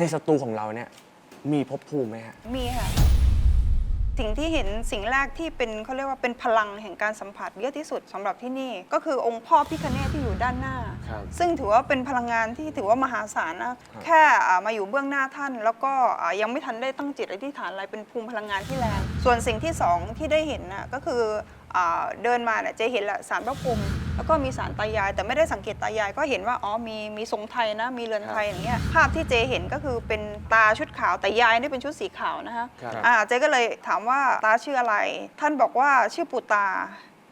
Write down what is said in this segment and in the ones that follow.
ในสตูของเราเนี่ยมีภพภูมิไหมฮะ มีค่ะ สิ่งที่เห็นสิ่งแรกที่เป็นเขาเรียกว่าเป็นพลังแห่งการสัมผัสเยอะที่สุดสำหรับที่นี่ ก็คือองค์พ่อพิคเนตที่อยู่ด้านหน้า ครับซึ่งถือว่าเป็นพลังงานที่ถือว่ามหาศาลนะแค่อ่ามาอยู่เบื้องหน้าท่าน แล้วก็อ่ายังไม่ทันได้ตั้งจิตอธิษฐานอะไรเป็นภูมิพลังงานที่แรงส่วนสิ่งที่สองที่ได้เห็นนะก็คืออ่า เดินมาเนี่ยเจะเห็นแหละสารพระภูมิแล้วก็มีสารตายาย แต่ไม่ได้สังเกตตายาย ก็เห็นว่าอ๋อมีมีทรงไทยนะ มีเรือนไทยอย่างเงี้ยภาพที่เจเห็นก็คือเป็นตาชุดขาวแต่ยายนี่เป็นชุดสีขาวนะคะครับอ่าเจ๊ก็เลยถามว่าตาชื่ออะไร ท่านบอกว่าชื่อปูตา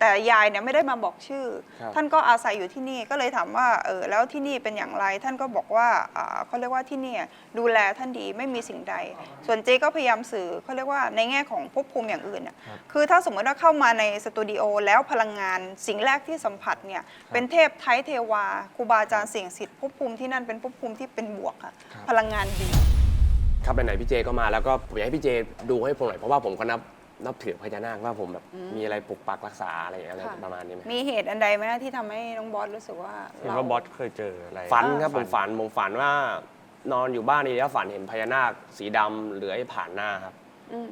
แต่ยายเนี่ยไม่ได้มาบอกชื่อ ครับท่านก็อาศัยอยู่ที่นี่ก็เลยถามว่าเออแล้วที่นี่เป็นอย่างไร ท่านก็บอกว่าอ่าเขาเรียกว่าที่นี่ดูแลท่านดีไม่มีสิ่งใด ส่วนเจ๊ก็พยายามสื่อเขาเรียกว่าในแง่ของภพภูมิอย่างอื่นน่ะคือถ้าสมมติว่าเข้ามาในสตูดิโอแล้วพลังงานสิ่งแรกที่สัมผัสเนี่ยเป็นเทพไทยเทวาครูบาอาจารย์เสี่ยงสิทธิ์ภพภูมิที่นั่นเป็นภพภูมิที่เป็นบวกค่ะครับ พลังงานดี ครับไหนๆพี่เจก็มาแล้วก็ผมอยากให้พี่เจดูให้ผมหน่อยเพราะว่าผมก็นับ นับถือพญานาคว่าผมแบบมีอะไรปกปักรักษาอะไรอะไรค่ะ ประมาณนี้ไหมมีเหตุอันใดไหมนะที่ทำให้น้องบอสรู้สึกว่าเห็นเรา ว่าบอสเคยเจออะไรฝันครับผมฝันผมฝันว่านอนอยู่บ้านนี่แล้วฝันเห็นพญานาคสีดำเลื้อยผ่านหน้าครับ อืม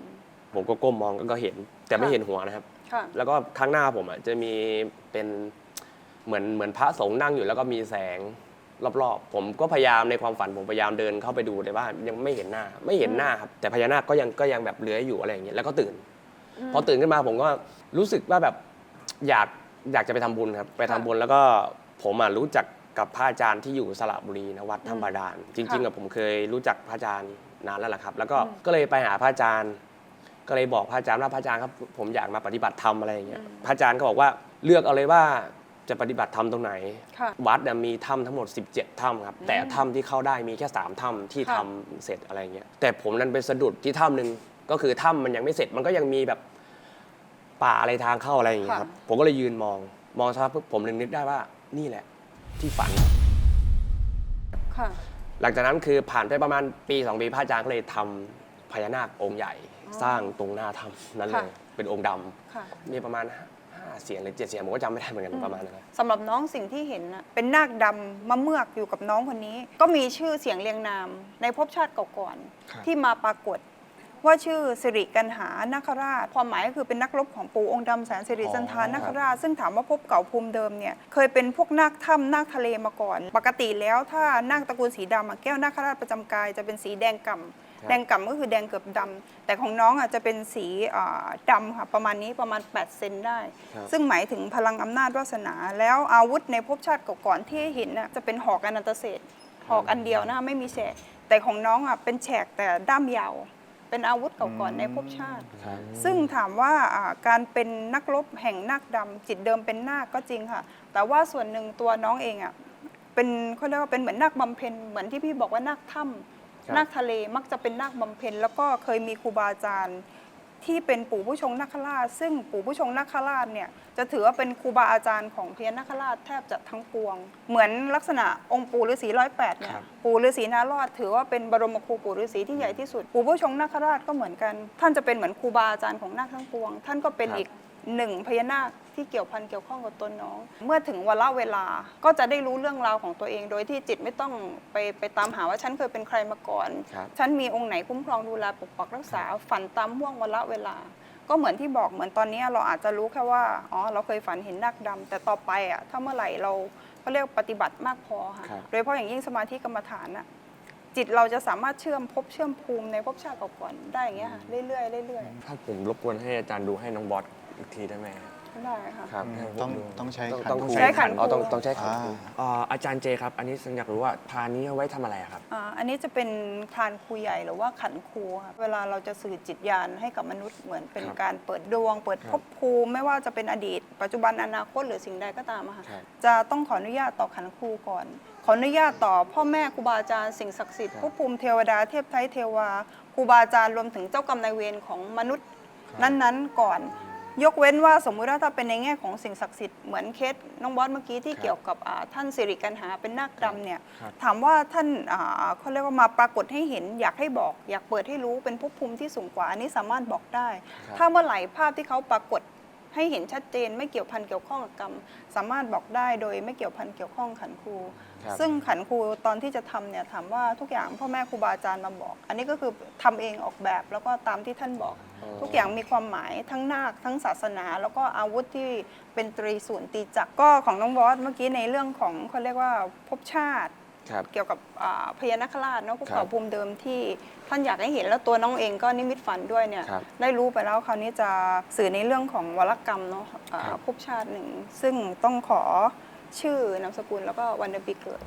ผมก็ก้มมองก็เห็น แต่ไม่ค่ะ เห็นหัวนะครับ ค่ะ แล้วก็ข้างหน้าผมอะจะมีเป็นเหมือนเหมือนพระสงฆ์นั่งอยู่แล้วก็มีแสงรอบๆ ผมก็พยายามในความฝันผมพยายามเดินเข้าไปดูแต่ว่ายังไม่เห็นหน้า ไม่เห็นหน้าครับแต่พญานาคก็ยังก็ยังแบบเลื้อยอยู่อะไรอย่างเงี้ยแล้วก็ตื่น พอตื่นขึ้นมาผมก็รู้สึกว่าแบบอยากอยากจะไปทำบุญครับ ไปทำบุญแล้วก็ผมอะรู้จักกับพระอาจารย์ที่อยู่สระบุรีนะวัดถ้ำบาดาลจริงๆกับผมเคยรู้จักพระอาจารย์นานแล้วล่ะครับ แล้วก็ก็เลยไปหาพระอาจารย์ ก็เลยบอกพระอาจารย์ว่าพระอาจารย์ครับผมอยากมาปฏิบัติธรรมอะไรอย่างเงี้ยพระอาจารย์ก็บอกว่าเลือกเอาเลยว่าจะปฏิบัติธรรมตรงไหน ค่ะวัดเนี่ยมีถ้ำทั้งหมด 17 ถ้ำครับ แต่ถ้ำที่เข้าได้มีแค่ 3 ถ้ำที่ค่ะ ทำเสร็จอะไรเงี้ยแต่ผมนั้นไปสะดุดที่ถ้ำหนึ่ง ก็คือถ้ำมันยังไม่เสร็จมันก็ยังมีแบบป่าอะไรทางเข้าอะไรอย่างเงี้ยครับ ผมก็เลยยืนมอง มองสักพักปุ๊บผมเลยนึกได้ว่านี่แหละ ที่ฝัน ค่ะ หลังจากนั้นคือผ่านไปประมาณปีสองปีพระอาจารย์ก็เลยทำพญานาคองค์ใหญ่ สร้างตรงหน้าถ้ำนั้นเลค่ะ ยเป็นองค์ดำค่ะมีประมาณห้าเสียงหรือเจ็ดเสียงผมก็จำไม่ได้เหมือนกันประมาณนั้นครับสำหรับน้องสิ่งที่เห็นน่ะเป็นนาคดำมะเมือกอยู่กับน้องคนนี้ ก็มีชื่อเสียงเรียงนาม ในภพชาติก่อนครับๆที่มาปรากฏ ว่าชื่อสิริกันหานาคราช ความหมายก็คือเป็นนักรบของปู่องค์ดำแสนสิริสันธานนาคราช ซึ่งถามว่าภพเก่าภูมิเดิมเนี่ยเคยเป็นพวกนาคถ้ำนาคทะเลมาก่อน ปกติแล้วถ้านาคตระกูลสีดำอะแก้วนาคราชประจำกายจะเป็นสีแดงก่ำแดงก่ำก็คือแดงเกือบดำแต่ของน้องอะจะเป็นสีอ่าดำค่ะประมาณนี้ประมาณ 8 เซนได้ครับซึ่งหมายถึงพลังอำนาจวาสนา แล้วอาวุธในภพชาติก่อนๆที่เห็นน่ะจะเป็นหอกอนันตเศษหอกอันเดียวนะคะไม่มีแฉกแต่ของน้องอะเป็นแฉกแต่ด้ามยาว เป็นอาวุธเก่าๆในภพชาติซึ่งถามว่าอ่าการเป็นนักรบแห่งนาคดำจิตเดิมเป็นนาคก็จริงค่ะ แต่ว่าส่วนหนึ่งตัวน้องเองอะเป็นเขาเรียกว่าเป็นเหมือนนาคบำเพ็ญเหมือนที่พี่บอกว่านาคถ้ครับำนาคทะเลมักจะเป็นนาคบำเพ็ญแล้วก็เคยมีครูบาอาจารย์ ที่เป็นปู่ผู้ชงนาคราช ซึ่งปู่ผู้ชงนาคราชเนี่ยจะถือว่าเป็นครูบาอาจารย์ของพญานาคราชแทบจะทั้งปวง เหมือนลักษณะองค์ปู่ฤาษีร้อยแปดเนี่ยครับ ปู่ฤาษีนารอดถือว่าเป็นบรมครูปู่ฤาษีที่ใหญ่ที่สุด ปู่ผู้ชงนาคราชก็เหมือนกัน ท่านจะเป็นเหมือนครูบาอาจารย์ของนาคทั้งปวง ท่านก็เป็นครับ อีก หนึ่งพญานาคที่เกี่ยวพันเกี่ยวข้องกับตนน้อง เมื่อถึงวาระเวลาก็จะได้รู้เรื่องราวของตัวเอง โดยที่จิตไม่ต้องไปไปตามหาว่าฉันเคยเป็นใครมาก่อน ครับฉันมีองค์ไหนคุ้มครองดูแลปกปักรักษาฝันตามห่วงวาระเวลา ก็เหมือนที่บอกเหมือนตอนนี้เราอาจจะรู้แค่ว่าอ๋อเราเคยฝันเห็นนาคดำแต่ต่อไปอะถ้าเมื่อไหร่เราเขาเรียกปฏิบัติมากพอค่ะครับ โดยเฉพาะอย่างยิ่งสมาธิกรรมฐานอะจิตเราจะสามารถเชื่อมภพเชื่อมภูมิในภพชาติก่อนๆได้อย่างเงี้ยค่ะเรื่อยๆเรื่อยถ้าผมรบกวนให้อาจารย์ดูให้น้องบอส อีกทีได้ไหมฮะๆได้ค่ะ ครับให้ผมต้องดูต้องใช้ต้องขันต้องครูใช้ขันอ๋อต้องต้องใช้ขันอ่า ครูอ่าอาจารย์เจครับ อันนี้ฉันอยากรู้ว่าพานนี้เอาไว้ทำอะไรอะครับ อ่าอันนี้จะเป็นคานครูใหญ่หรือว่าขันครูค่ะเวลาเราจะสื่อจิตญาณให้กับมนุษย์เหมือนเป็นครับการเปิดดวง เปิดครับภพภูมิไม่ว่าจะเป็นอดีต ปัจจุบันอนาคตหรือสิ่งใดก็ตามอะค่ะครับ จะต้องขออนุญาตต่อขันครูก่อน ขออนุญาตต่อพ่อแม่ครูบาอาจารย์สิ่งศักดิ์สิทธิ์ครับภพภูมิเทวดาเทพไทยเทวาครูบาอาจารย์รวมถึงเจ้ากรรมนายเวรของมนุษย์ นั้นๆก่อน ยกเว้นว่าสมมุติว่าถ้าเป็นในแง่ของสิ่งศักดิ์สิทธิ์เหมือนเคสน้องบอสเมื่อกี้ที่ครับเกี่ยวกับอ่าท่านสิริกันหาเป็นนาคดำเนี่ยครับถามว่าท่านอ่าเขาเรียกว่ามาปรากฏให้เห็นอยากให้บอก อยากเปิดให้รู้เป็นภพภูมิที่สูงกว่าอันนี้สามารถบอกได้ครับถ้าเมื่อไหร่ภาพที่เขาปรากฏให้เห็นชัดเจนไม่เกี่ยวพันเกี่ยวข้องกับกรรม สามารถบอกได้โดยไม่เกี่ยวพันเกี่ยวข้องขันครู ครับซึ่งขันครูตอนที่จะทำเนี่ยถามว่าทุกอย่างพ่อแม่ครูบาอาจารย์มาบอก อันนี้ก็คือทำเองออกแบบแล้วก็ตามที่ท่านบอกทุกอย่างมีความหมายทั้งนาคทั้งศาสนา แล้วก็อาวุธที่เป็นตรีศูนย์ตีจักรก็ของน้องบอสเมื่อกี้ในเรื่องของเขาเรียกว่าภพชาติ ครับ เกี่ยวกับอ่าพญานาคราชเนาะภูครัเขาบภูมิเดิมที่ท่านอยากให้เห็นแล้วตัวน้องเองก็นิมิตฝันด้วยเนี่ยครับได้รู้ไปแล้วคราวนี้จะสื่อในเรื่องของวรกรรมเนาะอ่าครับ ภพชาติหนึ่ง ซึ่งต้องขอ ชื่อนามสกุลแล้วก็วันเดือนปีเกิด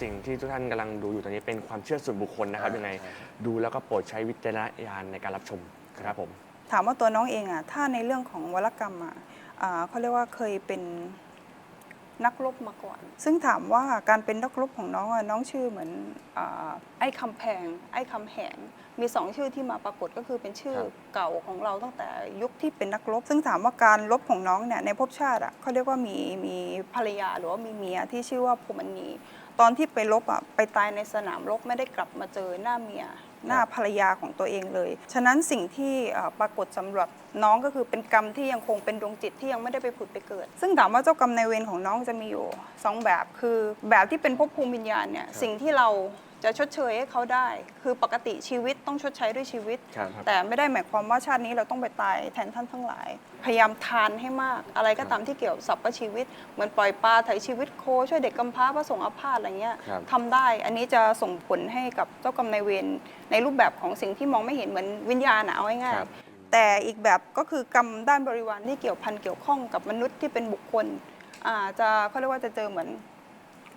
สิ่งที่ทุกท่านกำลังดูอยู่ตอนนี้เป็นความเชื่อส่วนบุคคลนะครับอ่ายังไงใช่ดูแล้วก็โปรดใช้วิจารณญาณในการรับชมครับผม ถามว่าตัวน้องเองอะถ้าในเรื่องของวรกรรมอะอ่าเขาเรียกว่าเคยเป็นนักรบมาก่อน ซึ่งถามว่าการเป็นนักรบของน้องอะน้องชื่อเหมือนอาไอ้คำแพง ไอ้คำแหง มีสองชื่อที่มาปรากฏก็คือเป็นชื่อครับเก่าของเราตั้งแต่ยุคที่เป็นนักรบ ซึ่งถามว่าการรบของน้องเนี่ยในภพชาติอะเขาเรียกว่ามีมีภรรยาหรือว่ามีเมียที่ชื่อว่าภูมณี ตอนที่ไปรบอะไปตายในสนามรบไม่ได้กลับมาเจอหน้าเมียหน้าภรรยาของตัวเองเลย ฉะนั้นสิ่งที่อ่าปรากฏสำหรับน้องก็คือเป็นกรรมที่ยังคงเป็นดวงจิตที่ยังไม่ได้ไปผุดไปเกิด ซึ่งถามว่าเจ้ากรรมนายเวรของน้องจะมีอยู่สองแบบคือแบบที่เป็นภพภูมิวิญญาณเนี่ยสิ่งที่เรา จะชดเชยให้เขาได้ คือปกติชีวิตต้องชดใช้ด้วยชีวิต ครับแต่ไม่ได้หมายความว่าชาตินี้เราต้องไปตายแทนท่านทั้งหลาย พยายามทานให้มาก อะไรก็ตามที่เกี่ยวกับสรรพชีวิต เหมือนปล่อยปลาไถ่ชีวิตโค ช่วยเด็กกำพร้าพระสงฆ์อาพาธอะไรเงี้ยครับ ทำได้ อันนี้จะส่งผลให้กับเจ้ากรรมนายเวรในรูปแบบของสิ่งที่มองไม่เห็นเหมือนวิญญาณอะเอาง่ายครับ ๆแต่อีกแบบก็คือกรรมด้านบริวารที่เกี่ยวพันเกี่ยวข้องกับมนุษย์ที่เป็นบุคคลอ่าจะเขาเรียกว่าจะเจอเหมือน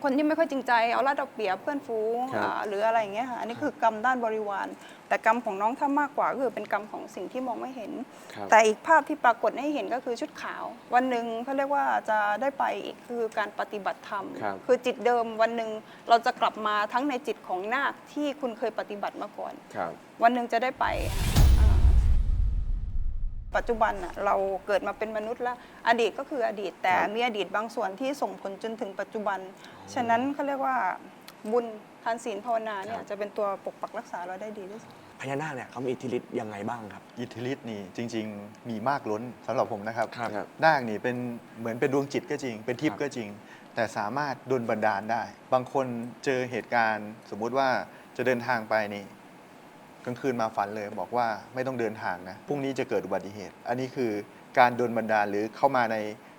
คนที่ไม่ค่อยจริงใจเอารัดเอาเปรียบเพื่อนฟูงครับอ่าหรืออะไรอย่างเงี้ยค่ะอันนี้คือกรรมด้านบริวาร แต่กรรมของน้องถ้ามากกว่าก็คือเป็นกรรมของสิ่งที่มองไม่เห็น ครับ แต่อีกภาพที่ปรากฏให้เห็นก็คือชุดขาว วันหนึ่งเขาเรียกว่าจะได้ไปอีกคือการปฏิบัติธรรมครับคือจิตเดิมวันหนึ่งเราจะกลับมาทั้งในจิตของนาคที่คุณเคยปฏิบัติมาก่อน ครับ วันหนึ่งจะได้ไปอ่าปัจจุบันน่ะเราเกิดมาเป็นมนุษย์แล้ว อดีตก็คืออดีตแต่ครับมีอดีตบางส่วนที่ส่งผลจนถึงปัจจุบัน ฉะนั้นเขาเรียกว่าบุญทานศีลภาวนาเนี่ยจะเป็นตัวปกปักรักษาเราได้ดีที่สุดพญานาคเนี่ยเขามีอิทธิฤทธิ์ยังไงบ้างครับ อิทธิฤทธิ์นี่จริง ๆ มีมากล้นสำหรับผมนะครับครับครับนาคนี่เป็นเหมือนเป็นดวงจิตก็จริง เป็นทิพครัย์บก็จริง แต่สามารถดลบันดาลได้ บางคนเจอเหตุการณ์ สมมุติว่าจะเดินทางไปนี่กลางคืนมาฝันเลย บอกว่าไม่ต้องเดินทางนะพรุ่งนี้จะเกิดอุบัติเหตุ อันนี้คือการดลบันดาลหรือเข้ามาใน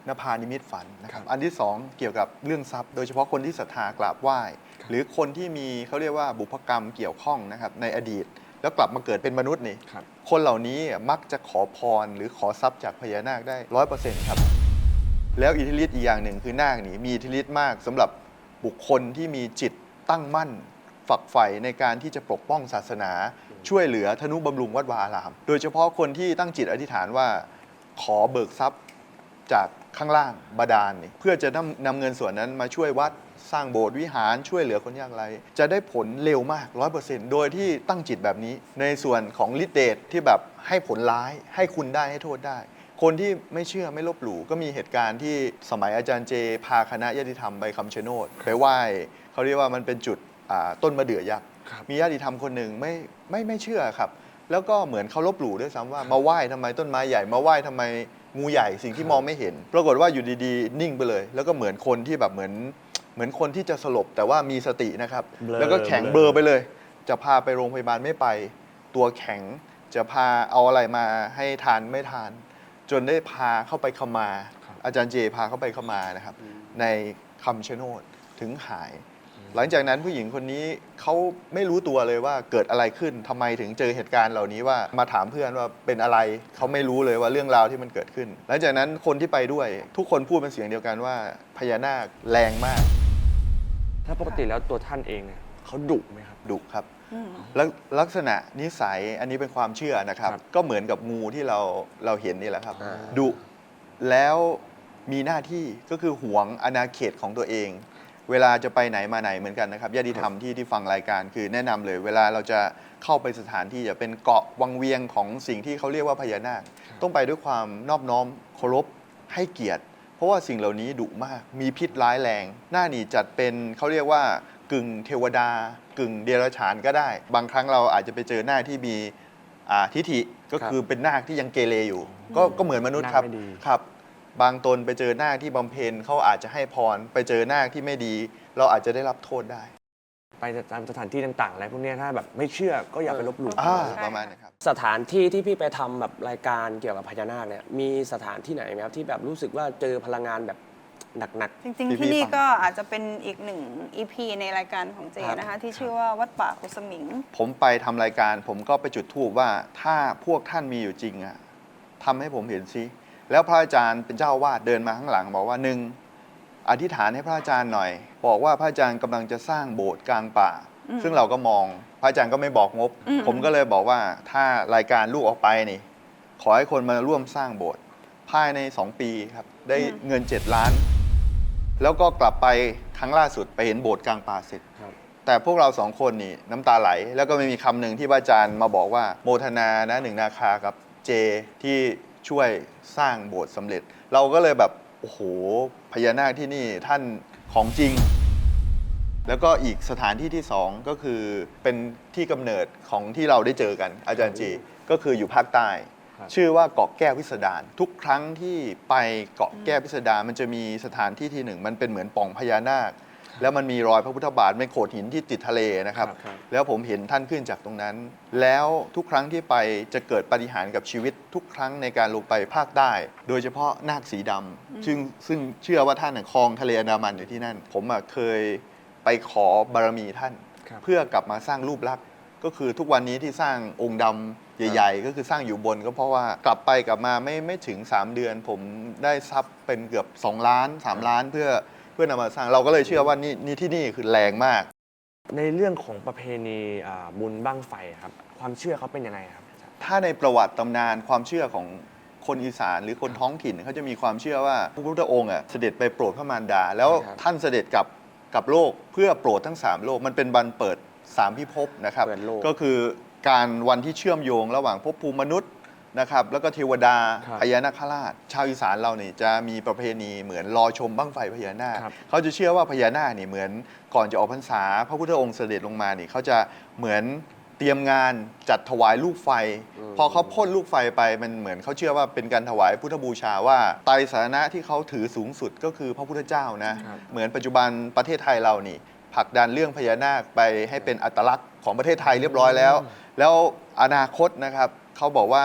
นภานิมิตฝันนะครับ อันที่สองเกี่ยวกับเรื่องทรัพย์ โดยเฉพาะคนที่ศรัทธากราบไหว้ หรือคนที่มีเขาเรียกว่าบุพกรรมเกี่ยวข้องนะครับในอดีต แล้วกลับมาเกิดเป็นมนุษย์นี่ครับคนเหล่านี้มักจะขอพรหรือขอทรัพย์จากพญานาคได้ร้อยเปอร์เซ็นต์ครับ แล้วอิทธิฤทธิ์อีกอย่างหนึ่งคือนาคนี่มีอิทธิฤทธิ์มากสำหรับบุคคลที่มีจิตตั้งมั่นฝักใฝ่ในการที่จะปกป้องศาสนา ช่วยเหลือธนุบำรุงวัดวาอาราม โดยเฉพาะคนที่ตั้งจิตอธิษฐานว่า ขอเบิกทรัพย์จาก ข้างล่างบาดาลนี่เพื่อจะนำนำเงินส่วนนั้นมาช่วยวัดสร้างโบสถ์วิหารช่วยเหลือคนยากไร้จะได้ผลเร็วมาก 100%โดยที่ตั้งจิตแบบนี้ ในส่วนของฤทธิเดชที่แบบให้ผลร้ายให้คุณได้ให้โทษได้ คนที่ไม่เชื่อไม่ลบหลู่ก็มีเหตุการณ์ที่สมัยอาจารย์เจ พาคณะญาติธรรมไปคำชะโนดไปไหว้เขาเรียกว่ามันเป็นจุดอ่าต้นมะเดื่อยักษ์ครับมีญาติธรรมคนหนึ่งไม่ไม่ไม่เชื่อครับ แล้วก็เหมือนเขาลบหลู่ด้วยซ้ำว่ามาไหว้ทำไมต้นไม้ใหญ่มาไหว้ทำไม งูใหญ่สิ่งที่มองไม่เห็น ปรากฏว่าอยู่ดีๆ นิ่งไปเลย แล้วก็เหมือนคนที่แบบเหมือนเหมือนคนที่จะสลบแต่ว่ามีสตินะครับ เบลอแล้วก็แข็งเบลอเบลอไปเลย จะพาไปโรงพยาบาลไม่ไป ตัวแข็งจะพาเอาอะไรมาให้ทานไม่ทาน จนได้พาเข้าไปขมาครับอาจารย์เจพาเข้าไปขมานะครับ ในคำชะโนดถึงหาย หลังจากนั้นผู้หญิงคนนี้เขาไม่รู้ตัวเลยว่าเกิดอะไรขึ้นทำไมถึงเจอเหตุการณ์เหล่านี้ว่ามาถามเพื่อนว่าเป็นอะไรเขาไม่รู้เลยว่าเรื่องราวที่มันเกิดขึ้น หลังจากนั้นคนที่ไปด้วยทุกคนพูดเป็นเสียงเดียวกันว่าพญานาคแรงมากถ้าปกติแล้วตัวท่านเองเนี่ยเขาดุไหมครับ ดุครับ อืมลักลักษณะนิสัยอันนี้เป็นความเชื่อนะครับ ครับก็เหมือนกับงูที่เราเราเห็นนี่แหละครับอ่า ดุแล้วมีหน้าที่ก็คือหวงอาณาเขตของตัวเอง เวลาจะไปไหนมาไหนเหมือนกันนะครับญาติธรรมที่ที่ฟังรายการคือแนะนำเลย เวลาเราจะเข้าไปสถานที่จะเป็นเกาะวังเวียงของสิ่งที่เขาเรียกว่าพญานาค ต้องไปด้วยความนอบน้อมเคารพให้เกียรติ เพราะว่าสิ่งเหล่านี้ดุมากมีพิษร้ายแรง หน้านี่จัดเป็นเขาเรียกว่ากึ่งเทวดา กึ่งเดรัจฉานก็ได้ บางครั้งเราอาจจะไปเจอหน้าที่มีอ่าทิฐิก็ครับคือเป็นนาคที่ยังเกเรอยู่ ก็ก็เหมือนมนุษย์ครับนาคไม่ดี ครับ บางตนไปเจอนาคที่บำเพ็ญเขาอาจจะให้พร ไปเจอนาคที่ไม่ดี เราอาจจะได้รับโทษได้ไปตามสถานที่ต่างๆอะไรพวกเนี้ยถ้าแบบไม่เชื่อก็อย่าไปลบหลู่อ่าใช่ประมาณนะครับ สถานที่ที่พี่ไปทำแบบรายการเกี่ยวกับพญานาคเนี่ยมีสถานที่ไหนไหมครับที่แบบรู้สึกว่าเจอพลังงานแบบหนัก จริงที่ๆที่นี่พี่ฟังก็อาจจะเป็นอีกหนึ่ง EP ในรายการของเจครับ นะคะ ที่ชื่อว่าวัดป่ากุสมิง ผมไปทำรายการ ผมก็ไปจุดทูบว่าถ้าพวกท่านมีอยู่จริงอะทำให้ผมเห็นสิ แล้วพระอาจารย์เป็นเจ้าอาวาดเดินมาข้างหลัง บอกว่าหนึ่งอธิษฐานให้พระอาจารย์หน่อย บอกว่าพระอาจารย์กำลังจะสร้างโบสถ์กลางป่าอืมซึ่งเราก็มองพระอาจารย์ก็ไม่บอกงบอืมผมก็เลยบอกว่าถ้ารายการลูกออกไปนี่ ขอให้คนมาร่วมสร้างโบสถ์ภายใน 2 ปีครับ ได้เงิน 7 ล้าน แล้วก็กลับไปครั้งล่าสุดไปเห็นโบสถ์กลางป่าเสร็จๆครับแต่พวกเราสองคนนี่น้ำตาไหล แล้วก็ไม่มีคำหนึ่งที่พระอาจารย์มาบอกว่าโมทนานะหนึ่งนาคากับเจที่ ช่วยสร้างโบสถ์สำเร็จ เราก็เลยแบบ โอ้โห พญานาคที่นี่ท่านของจริง แล้วก็อีกสถานที่ที่สองก็คือเป็นที่กำเนิดของที่เราได้เจอกันอาจารย์เจก็คืออยู่ภาคใต้ ครับ ชื่อว่าเกาะแก้วพิสดารทุกครั้งที่ไปเกาะแก้วพิสดารมันจะมีสถานที่ที่หนึ่ง มันเป็นเหมือนปล่องพญานาค แล้วมันมีรอยพระพุทธบาทเป็นโขดหินที่ติดทะเลนะครับ ครับ แล้วผมเห็นท่านขึ้นจากตรงนั้น แล้วทุกครั้งที่ไปจะเกิดปาฏิหารย์กับชีวิตทุกครั้งในการลงไปภาคใต้ โดยเฉพาะนาคสีดำซึ่งซึ่งเชื่อว่าท่านน่ะคลองทะเลอันดามันอยู่ที่นั่น ผมอะเคยไปขอบารมีท่าน ครับ เพื่อกลับมาสร้างรูปลักษณ์ก็คือทุกวันนี้ที่สร้างองค์ดำใหญ่ ๆ ก็คือสร้างอยู่บนก็เพราะว่ากลับไปกลับมาไม่ไม่ถึง 3 เดือน ผมได้ทรัพย์เป็นเกือบ 2 ล้าน 3 ล้านเพื่อเพื่อนำมาสร้างเราก็เลยเชื่อว่านี่นี่ที่นี่คือแรงมาก ในเรื่องของประเพณีอ่าบุญบั้งไฟครับ ความเชื่อเขาเป็นยังไงครับ ถ้าในประวัติตำนานความเชื่อของคนอีสานหรือคนท้องถิ่นเขาจะมีความเชื่อว่าพระพุทธองค์อะเสด็จไปโปรดพระมารดา แล้วครับ ท่านเสด็จกลับกับโลกเพื่อโปรดทั้ง3โลกมันเป็นบันเปิด3พิภพนะครับ เปิดโลก ก็คือการวันที่เชื่อมโยงระหว่างภพภูมิมนุษย์ นะครับแล้วก็เทวดาครับพญานาคราช ชาวอีสานเราเนี่ยจะมีประเพณีเหมือนรอชมบั้งไฟพญานาคครับ เขาจะเชื่อว่าพญานาคนี่เหมือนก่อนจะออกพรรษา พระพุทธองค์เสด็จลงมานี่เขาจะเหมือนเตรียมงานจัดถวายลูกไฟอืมพอเขาพ่นลูกไฟไปมันเหมือนเขาเชื่อว่าเป็นการถวายพุทธบูชาว่าไตรสารณะที่เขาถือสูงสุดก็คือพระพุทธเจ้านะ ครับ เหมือนปัจจุบันประเทศไทยเรานี่ผลักดันเรื่องพญานาคไปให้เป็นอัตลักษณ์ของประเทศไทยเรียบร้อยแล้ว แล้วอนาคตนะครับเขาบอกว่า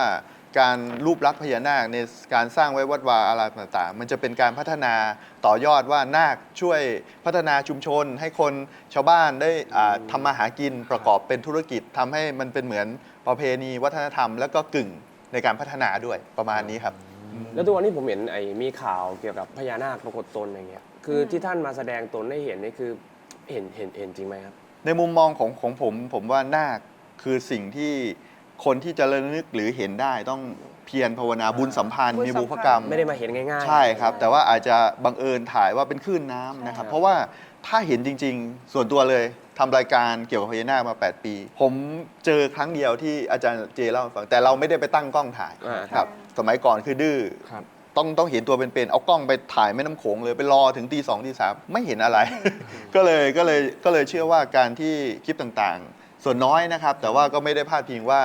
การรูปลักษณ์พญานาคในการสร้างไว้วัดวาอารามต่างๆ มันจะเป็นการพัฒนาต่อยอดว่านาคช่วยพัฒนาชุมชน ให้คนชาวบ้านได้อ่าทำมาหากินประกอบเป็นธุรกิจทำให้มันเป็นเหมือนประเพณีวัฒนธรรม แล้วก็กึ่งในการพัฒนาด้วยประมาณนี้ครับ แล้วทุกวันนี้ผมเห็นไอ้มีข่าวเกี่ยวกับพญานาคปรากฏตนอะไรเงี้ยคือที่ท่านมาแสดงตนให้เห็นนี่คือเห็นเห็นเห็นจริงไหมครับ ในมุมมองของของผมผมว่านาคคือสิ่งที่ คนที่จะระลึกหรือเห็นได้ต้องเพียรภาวนาบุญสัมพันธ์บุญมีสัมพันธ์ บุพกรรม ไม่ได้มาเห็นง่ายๆ ใช่ครับ แต่ว่าอาจจะบังเอิญถ่ายว่าเป็นคลื่นน้ำนะครับ ใช่เพราะว่าถ้าเห็นจริงๆ ส่วนตัวเลยทำรายการเกี่ยวกับพญานาคมา 8 ปี ผมเจอครั้งเดียวที่อาจารย์เจเล่าให้ฟังแต่เราไม่ได้ไปตั้งกล้องถ่ายอ่า ครับ สมัยก่อนคือดื้อครับ ต้องต้องเห็นตัวเป็นๆเอากล้องไปถ่ายแม่น้ำโขงเลยไปรอถึงตีสองตีสามไม่เห็นอะไร ก็เลยก็เลยก็เลยเชื่อว่าการที่คลิปต่างๆ ส่วนน้อยนะครับ แต่ว่าก็ไม่ได้พาดพิงว่า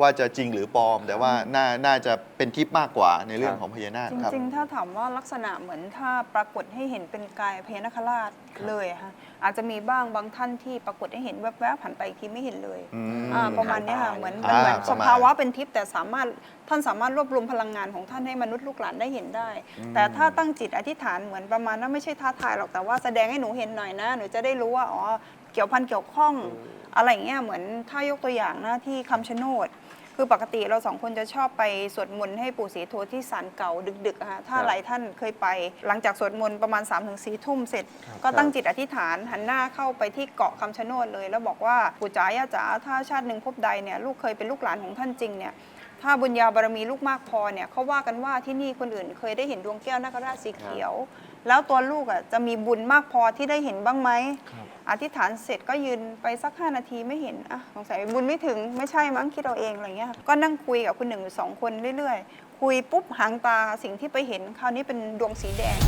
ว่าจะจริงหรือปลอม แต่ว่าน่าน่าจะเป็นทิปมากกว่าในเรื่องของพญานาคจครับ ริงๆ ถ้าถามว่าลักษณะเหมือนถ้าปรากฏให้เห็นเป็นกายพญานาคราชเลยอะค่ะอาจจะมีบ้างบางท่านที่ปรากฏให้เห็นแวบๆผ่านไปอีกทีไม่เห็นเลยอืมอ่าประมาณเนี้ยค่ะเหมือนอ่ามันเหมือนปสระมาณภาวะเป็นทิพย์แต่สามารถท่านสามารถรวบรวมพลังงานของท่านให้มนุษย์ลูกหลานได้เห็นได้ แต่ถ้าตั้งจิตอธิษฐานเหมือนประมาณนั้นไม่ใช่ท้าทายหรอกแต่ว่าแสดงให้หนูเห็นหน่อยนะ หนูจะได้รู้ว่าอ๋อเกี่ยวพันเกี่ยวข้อง อะไรอย่างเงี้ยเหมือนถ้ายกตัวอย่างนะที่คำชะโนด คือปกติเราสองคนจะชอบไปสวดมนต์ให้ปู่ศรีโทที่ศาลเก่าดึกๆอะค่ะถ้าครับหลายท่านเคยไป หลังจากสวดมนต์ประมาณ3ามถึงสี่ทุ่มเสร็จครับก็ตั้งจิตอธิษฐานหันหน้าเข้าไปที่เกาะคำชะโนดเลย แล้วบอกว่าปู่จ๋าย่าจ๋าถ้าชาติหนึ่งพบใดเนี่ยลูกเคยเป็นลูกหลานของท่านจริงเนี่ยถ้าบุญญาบารมีลูกมากพอเนี่ยเขาว่ากันว่าที่นี่คนอื่นเคยได้เห็นดวงแก้วนาคราชสีเขียว แล้วตัวลูกอะจะมีบุญมากพอที่ได้เห็นบ้างไหมครับอธิษฐานเสร็จก็ยืนไปสัก 5 นาทีไม่เห็นอะสงสัยบุญไม่ถึงไม่ใช่มั้งคิดเอาเองอะไรเงี้ยค่ะก็นั่งคุยกับคุณหนึ่งอยู่สองคนเรื่อยๆ คุยปุ๊บหางตาสิ่งที่ไปเห็นคราวนี้เป็นดวงสีแดง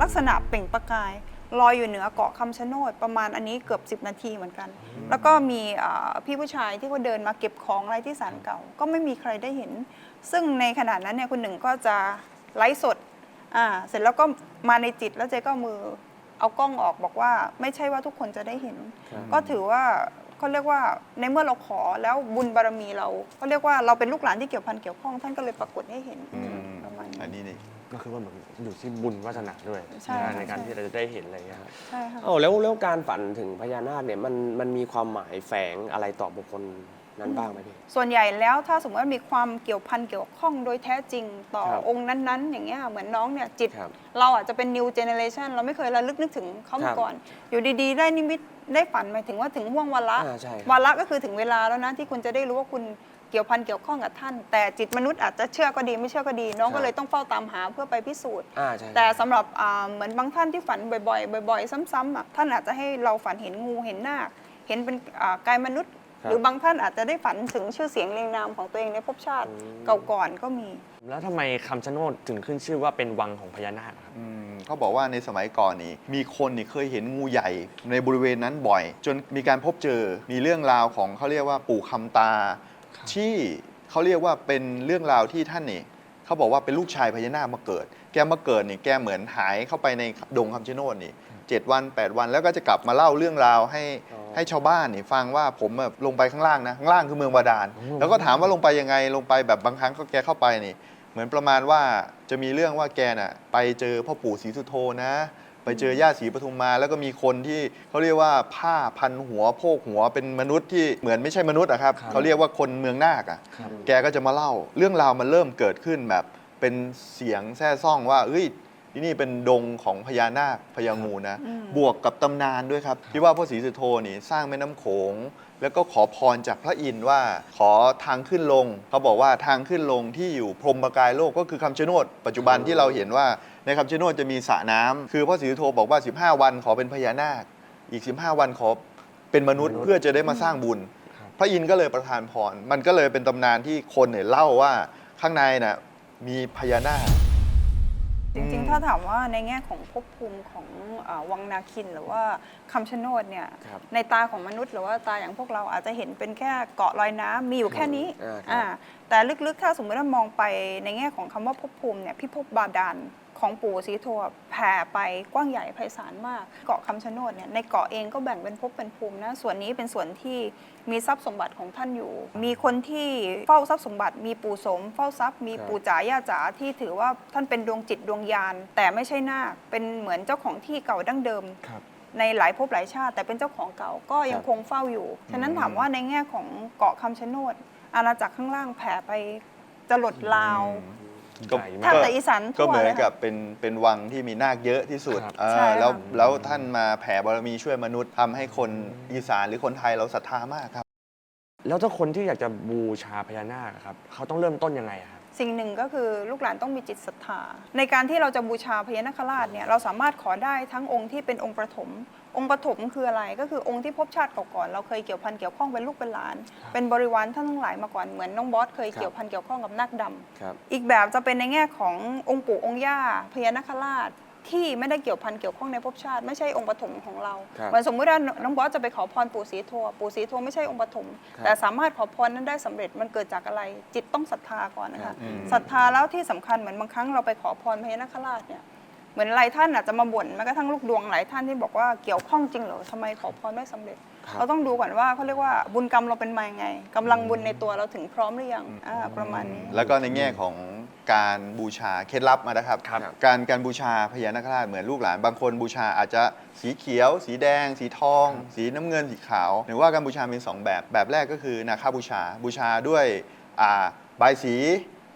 ลักษณะเปล่งประกายลอยอยู่เหนือเกาะคำชะโนดประมาณอันนี้เกือบ 10 นาทีเหมือนกัน แล้วก็มีอ่าพี่ผู้ชายที่เขาเดินมาเก็บของอะไรที่ศาลเก่า ก็ไม่มีใครได้เห็น ซึ่งในขณะนั้นเนี่ยคุณหนึ่งก็จะไลฟ์สด อ่าเสร็จแล้วก็มาในจิตแล้วเจ๊ก็เอามือเอากล้องออกบอกว่า ไม่ใช่ว่าทุกคนจะได้เห็นก็ถือว่าเขาเรียกว่าในเมื่อเราขอแล้วบุญบารมีเราก็เรียกว่าเราเป็นลูกหลานที่เกี่ยวพันเกี่ยวข้องท่านก็เลยปรากฏให้เห็นอืมประมาณอันนี้ นี้นี่ ก็คือว่าเหมือนอยู่ที่บุญวาสนาด้วยใช่นะค่ะ ในการใช่ที่เราจะได้เห็นอะไรอย่างเงี้ยครับใช่ค่ะ เอ้าแล้วแล้วการฝันถึงพญานาคเนี่ยมันมันมีความหมายแฝงอะไรต่อบุคคล นั้นบ้างไหมพี่ ส่วนใหญ่แล้วถ้าสมมติว่ามีความเกี่ยวพันเกี่ยวข้องโดยแท้จริงต่อครับองค์นั้นๆ อย่างเงี้ยเหมือนน้องเนี่ยจิต ครับเราอาจจะเป็น new generation เราไม่เคยระลึกนึกถึงเขาครัมาบก่อน อยู่ดีๆ ได้นิมิตได้ฝันหมายถึงว่าถึงห่วงวาระอ่าใช่ครับ วาระก็คือถึงเวลาแล้วนะที่คุณจะได้รู้ว่าคุณเกี่ยวพันเกี่ยวข้องกับท่าน แต่จิตมนุษย์อาจจะเชื่อก็ดีไม่เชื่อก็ดี น้องก็เลยต้องเฝ้าตามหาเพื่อไปพิสูจน์ อ่าใช่แต่สำหรับอ่าเหมือนบางท่านที่ฝันบ่อยๆ บ่อย ๆ ซ้ำๆอะท่านอาจจะให้เราฝันเห็นงูเห็นนาคเห็นเป็นอ่ากายมนุษย์ครับ หรือบางท่านอาจจะได้ฝันถึงชื่อเสียงเรียงนามของตัวเองในภพชาติอืมเก่าก่อนก็มี แล้วทำไมคำชะโนดถึงขึ้นชื่อว่าเป็นวังของพญานาคครับ อืมเขาบอกว่าในสมัยก่อนนี่มีคนนี่เคยเห็นงูใหญ่ในบริเวณนั้นบ่อย จนมีการพบเจอมีเรื่องราวของเขาเรียกว่าปู่คำตา ที่เขาเรียกว่าเป็นเรื่องราวที่ท่านนี่เขาบอกว่าเป็นลูกชายพญานาคมาเกิด แกมาเกิดนี่แกเหมือนหายเข้าไปในดงคำชะโนดนี่ เจ็ดวัน 8 วัน แล้วก็จะกลับมาเล่าเรื่องราวให้อ๋อให้ชาวบ้านนี่ฟังว่าผมแบบลงไปข้างล่างนะข้างล่างคือเมืองบาดาล อืม แล้วก็ถามว่าลงไปยังไงลงไปแบบบางครั้งก็แกเข้าไปนี่ เหมือนประมาณว่าจะมีเรื่องว่าแกน่ะไปเจอพ่อปู่ศรีสุโธนะ ไปเจอย่าศรีปทุมมา แล้วก็มีคนที่เขาเรียกว่าผ้าพันหัวโพกหัวเป็นมนุษย์ที่เหมือนไม่ใช่มนุษย์อะครับครับ เขาเรียกว่าคนเมืองนาคอะครับแกก็จะมาเล่าเรื่องราวมันเริ่มเกิดขึ้นแบบเป็นเสียงแซ่ซ่องว่าเอ้ย ที่นี่เป็นดงของพญานาคพญางูนะ อืม บวกกับตำนานด้วยครับ ที่ว่าพ่อศรีสุโธนี่สร้างแม่น้ำโขง แล้วก็ขอพรจากพระอินทร์ว่าขอทางขึ้นลง เขาบอกว่าทางขึ้นลงที่อยู่พรหมกายโลกก็คือคำชะโนดปัจจุบันที่เราเห็นว่าในคำชะโนดจะมีสระน้ำคือพ่อศรีสุโธบอกว่า 15 วันขอเป็นพญานาค อีก 15 วันขอเป็นมนุษย์มนุษย์ เพื่อจะได้มาสร้างบุญครับพระอินทร์ก็เลยประทานพร มันก็เลยเป็นตำนานที่คนเนี่ยเล่าว่าข้างในน่ะมีพญานาค จริงๆ ถ้าถามว่าในแง่ของภพภูมิของอาวังนาคินหรือว่าคำชะโนดเนี่ย ครับในตาของมนุษย์หรือว่าตาอย่างพวกเราอาจจะเห็นเป็นแค่เกาะลอยน้ำมีอยู่แค่นี้อ่าครับ อ่าแต่ลึกๆ ถ้าสมมติว่ามองไปในแง่ของคำว่าภพภูมิเนี่ยพิภพบาดาล ของปู่ศรีโทแผ่ไปกว้างใหญ่ไพศาลมาก เกาะคำชะโนดเนี่ยในเกาะเองก็แบ่งเป็นภพเป็นภูมินะส่วนนี้เป็นส่วนที่มีทรัพย์สมบัติของท่านอยู่ มีคนที่เฝ้าทรัพย์สมบัติ มีปู่สม เฝ้าทรัพย์ มีครับปู่จ๋าย่าจ๋าที่ถือว่าท่านเป็นดวงจิตดวงญาณแต่ไม่ใช่นาคเป็นเหมือนเจ้าของที่เก่าดั้งเดิมครับในหลายภพหลายชาติแต่เป็นเจ้าของเก่าก็ยังครับคงเฝ้าอยู่ ฉะนั้นถามว่าในแง่ของเกาะคำชะโนดอาณาจักรข้างล่างแผ่ไปจรดลาว ใหญ่แทมาบกแต่อีสานก็ทั่วเหมือนเลยกัค่ะบเป็นเป็นวังที่มีนาคเยอะที่สุดครับ เออใช่ค่ะ แล้วแล้วท่านมาแผ่บารมีช่วยมนุษย์ทำให้คนอีสานหรือคนไทยเราศรัทธามากครับ แล้วถ้าคนที่อยากจะบูชาพญานาคอะครับเขาต้องเริ่มต้นยังไงอะครับ สิ่งหนึ่งก็คือลูกหลานต้องมีจิตศรัทธา ในการที่เราจะบูชาพญานาคราชเนี่ยเราสามารถขอได้ทั้งองค์ที่เป็นองค์ประถม องค์ประถมคืออะไรก็คือองค์ที่พบชาติก่อนๆเราเคยเกี่ยวพันเกี่ยวข้องเป็นลูกเป็นหลาน เป็นบริวารท่านทั้งหลายมาก่อนเหมือนน้องบอสเคยครับเกี่ยวพันเกี่ยวข้องกับนาคดำครับอีกแบบจะเป็นในแง่ขององค์ปู่องค์ย่าพญานาคราชที่ไม่ได้เกี่ยวพันเกี่ยวข้องในภพชาติ ไม่ใช่องค์ปฐมของเราครับเหมือนสมมติว่าน้องบอสจะไปขอพรปู่ศรีโทปู่ศรีโทไม่ใช่องค์ปฐมครับแต่สามารถขอพรนั้นได้สำเร็จมันเกิดจากอะไรจิตต้องศรัทธาก่อนนะครัคะบอืมศรัทธาแล้วที่สำคัญเหมือนบางครั้งเราไปขอพรพญานาคราชเนี่ย เหมือนหลายท่านอาจจะมาบ่นแม้กระทั่งลูกดวงหลายท่านที่บอกว่าเกี่ยวข้องจริงเหรอทำไมขอพรไม่สำเร็จ ครับเราต้องดูก่อนว่าเขาเรียกว่าบุญกรรมเราเป็นมายังไงกำลังบุญในตัวเราถึงพร้อมหรือยังอ่าประมาณนี้ แล้วก็ในแง่ของการบูชาเคล็ดลับมานะครับ ครับ การการบูชาพญานาคราชเหมือนลูกหลานบางคนบูชาอาจจะสีเขียว สีแดง สีทอง สีน้ำเงินสีขาว หรือว่าการบูชาเป็นสองแบบแบบแรกก็คือนาคาบูชาบูชาด้วยอ่าบายสี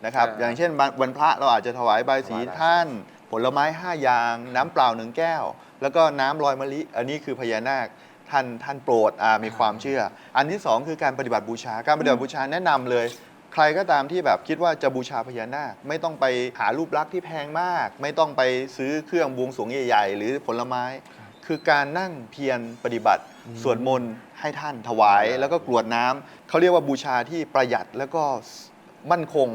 นะครับ อ่าอย่างเช่นวันวันพระเราอาจจะถวายบายสีถวายบายสี ท่าน ผลไม้ห้าอย่าง น้ำเปล่าหนึ่งแก้ว แล้วก็น้ำลอยมะลิ อันนี้คือพญานาคท่านท่านโปรดอ่ามีความเชื่อ อันที่สองคือการปฏิบัติบูชา การปฏิบัติบูชาแนะนำเลย ใครก็ตามที่แบบคิดว่าจะบูชาพญานาค ไม่ต้องไปหารูปลักษณ์ที่แพงมาก ไม่ต้องไปซื้อเครื่องบวงสรวงใหญ่ ๆ หรือผลไม้ คือการนั่งเพียรปฏิบัติสวดมนต์ให้ท่านถวาย แล้วก็กรวดน้ำเขาเรียกว่าบูชาที่ประหยัดแล้วก็มั่นคง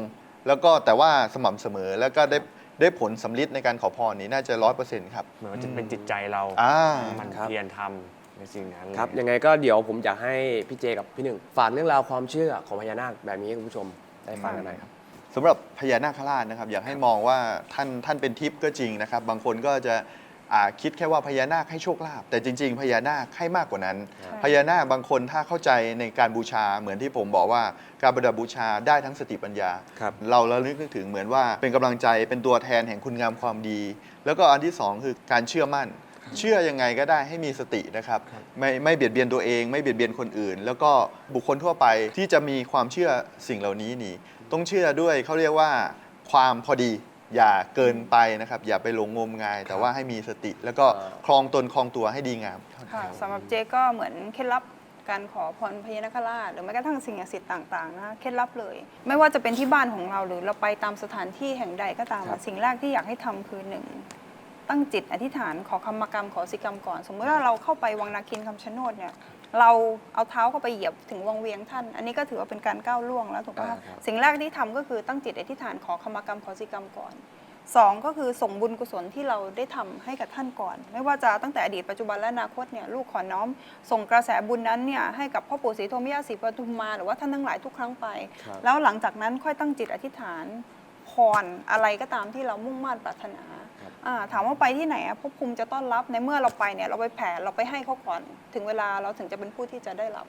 แล้วก็แต่ว่าสม่ำเสมอแล้วก็ได้ ได้ผลสำลิดในการขอพรนี้น่าจะร้อยเปอร์เซ็นต์ครับ เหมือนว่าจะเป็นจิตใจเราอ่า มันครับ เพียรทำในสิ่งนั้นครับ ยังไงก็เดี๋ยวผมอยากให้พี่เจกับพี่หนึ่งฝากเรื่องราวความเชื่อของพญานาคแบบนี้ให้คุณผู้ชมได้ฟังกันหน่อยครับ สำหรับพญานาคราชนะครับ อยากให้มองว่าท่านท่านเป็นทิพย์ก็จริงนะครับ บางคนก็จะ อ่าคิดแค่ว่าพญานาคให้โชคลาภแต่จริง ๆ พญานาคให้มากกว่านั้นครับพญานาคบางคนถ้าเข้าใจในการบูชาเหมือนที่ผมบอกว่าการประดับบูชาได้ทั้งสติปัญญา ครับเราระลึกนึกถึงเหมือนว่าเป็นกำลังใจเป็นตัวแทนแห่งคุณงามความดี แล้วก็อันที่สองคือการเชื่อมั่น เชื่อยังไงก็ได้ให้มีสตินะครับ ไม่ไม่เบียดเบียนตัวเอง ไม่เบียดเบียนคนอื่น แล้วก็บุคคลทั่วไปที่จะมีความเชื่อสิ่งเหล่านี้นี่ต้องเชื่อด้วยเขาเรียกว่าความพอดี อย่าเกินไปนะครับ อย่าไปหลงงมงาย แต่ว่าให้มีสติ แล้วก็อ่าคลองตนคลองตัวให้ดีงาม ค่ะสำหรับเจก็เหมือนเคล็ดลับการขอพรพญานาคราชหรือแม้กระทั่งสิ่งศักดิ์สิทธิ์ต่างๆนะเคล็ดลับเลย ไม่ว่าจะเป็นที่บ้านของเราหรือเราไปตามสถานที่แห่งใดก็ตามครับสิ่งแรกที่อยากให้ทำคือหนึ่งตั้งจิตอธิษฐานขอคำมากรรมขอสิกรรมก่อน สมมติว่าเราเข้าไปวังนาคินคำชะโนดเนี่ย เราเอาเท้าเข้าไปเหยียบถึงวังเวียงท่าน อันนี้ก็ถือว่าเป็นการก้าวล่วงแล้วถูกไหมอ่าคะครับ สิ่งแรกที่ทำก็คือตั้งจิตอธิษฐานขอคำมากรรมขอสิกรรมก่อนสองก็คือส่งบุญกุศลที่เราได้ทำให้กับท่านก่อน ไม่ว่าจะตั้งแต่อดีตปัจจุบันและอนาคตเนี่ยลูกขอน้อม ส่งกระแสบุญนั้นเนี่ยให้กับพ่อปู่ศรีโทมยาศรีปทุมมาหรือว่าท่านทั้งหลายทุกครั้งไป ครับ แล้วหลังจากนั้นค่อยตั้งจิตอธิษฐาน พรอะไรก็ตามที่เรามุ่งมั่นปรารถนาครับอ่าถามว่าไปที่ไหนอะภพภูมิจะต้อนรับในเมื่อเราไปเนี่ยเราไปแผ่เราไปให้เขาก่อน ถึงเวลาเราถึงจะเป็นผู้ที่จะได้รับ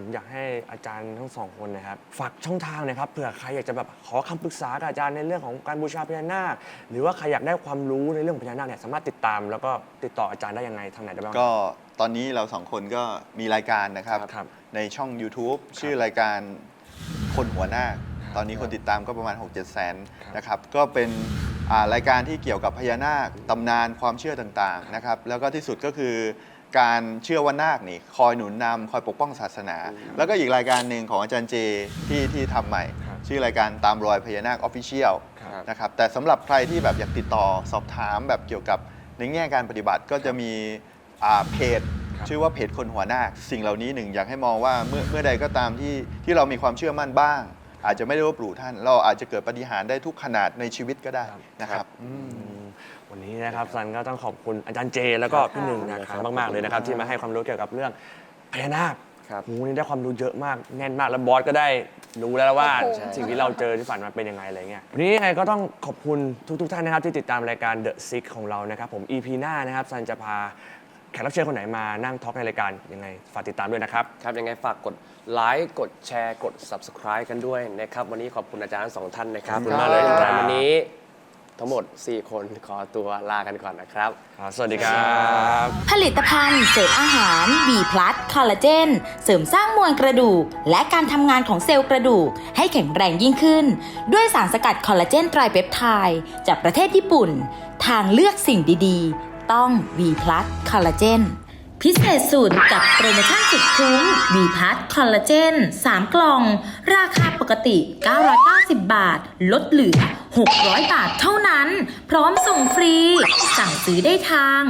ผมอยากให้อาจารย์ทั้งสองคนนะครับฝากช่องทางหนะครับเผื่อใครอยากจะแบบขอคำปรึกษากับอาจารย์ในเรื่องของการบูชาพญานาค หรือว่าใครอยากได้ความรู้ในเรื่องของพญานาคเนี่ยสามารถติดตาม แล้วก็ติดต่ออาจารย์ได้ยังไงทางไหนได้บ้างก็ตอนนี้เราสองคนก็มีรายการนะครับ ครับในช่อง YouTube ชื่อรายการคนหัวหน้าค ตอนนี้คนติดตามก็ประมาณ 6 7แสนครับนะครับก็เป็นอ่ารายการที่เกี่ยวกับพญานาคตำนานความเชื่อต่างๆนะครับแล้วก็ที่สุดก็คือการเชื่อว่านาคนี่คอยหนุนนำคอยปกป้องศาสนา แล้วก็อีกรายการหนึ่งของอาจารย์เจที่ที่ทำใหม่ ครับชื่อรายการตามรอยพญานาคออฟฟิเชียลครับ นะครับแต่สำหรับใครที่แบบอยากติดต่อสอบถามแบบเกี่ยวกับในแง่การปฏิบัติก็จะมีอ่าเพจ ครับชื่อว่าเพจคนหัวหน้าคสิ่งเหล่านี้หนึ่งอยากให้มองว่าเมื่อเมื่อใดก็ตามที่ที่เรามีความเชื่อมั่นบ้าง อาจจะไม่ได้ลบหลู่ท่าน เราอาจจะเกิดปาฏิหารย์ได้ทุกขนาดในชีวิตก็ได้นะครับอืมอืมวันนี้นะครับซันก็ต้องขอบคุณอาจารย์เจ แล้วก็ครับพี่หนึ่งนะคครัรับบมากๆเลยนะครับ ที่มาให้ความรู้เกี่ยวกับเรื่องพญานาคครับโอ้โหนี่ได้ความรู้เยอะมากแน่นมากแล้วบอสก็ได้รู้แล้วว่าโอ้โห สิ่งที่เราเจอที่ฝันมาเป็นยังไงอะไรเงี้ยวันนี้ยังไงก็ต้องขอบคุณทุกๆท่านนะครับที่ติดตามรายการ The Six ของเรานะครับผม EP หน้านะครับซันจะพาแขกรับเชิญคนไหนมานั่งทอล์กในรายการยังไงฝากติดตามด้วยนะครับ ครับยังไงฝากกดไลค์กดแชร์กด subscribe กันด้วยนะครับ วันนี้ขอบคุณอาจารย์ทั้งสองท่านนะครับขอบคุณมากเลยครับสำหวันนี้ ทั้งหมด 4 คนขอตัวลากันก่อนนะครับครับสวัสดีครับ ผลิตภัณฑ์เสริมอาหาร B+ คอลลาเจน เสริมสร้างมวลกระดูก และการทำงานของเซลล์กระดูก ให้แข็งแรงยิ่งขึ้น ด้วยสารสกัดคอลลาเจนไตรเปปไทด์จากประเทศญี่ปุ่น ทางเลือกสิ่งดี ๆ ต้อง B+ คอลลาเจนพิเศษสุดกับโปรโมชั่นสุดคุ้ม V พัทคอลลาเจน3 กล่อง ราคาปกติ 990 บาท ลดเหลือ 600 บาทเท่านั้น พร้อมส่งฟรี สั่งซื้อได้ทาง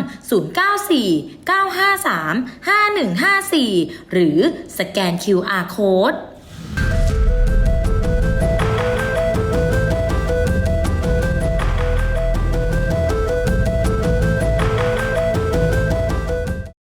094 953 5154 หรือสแกน QR Code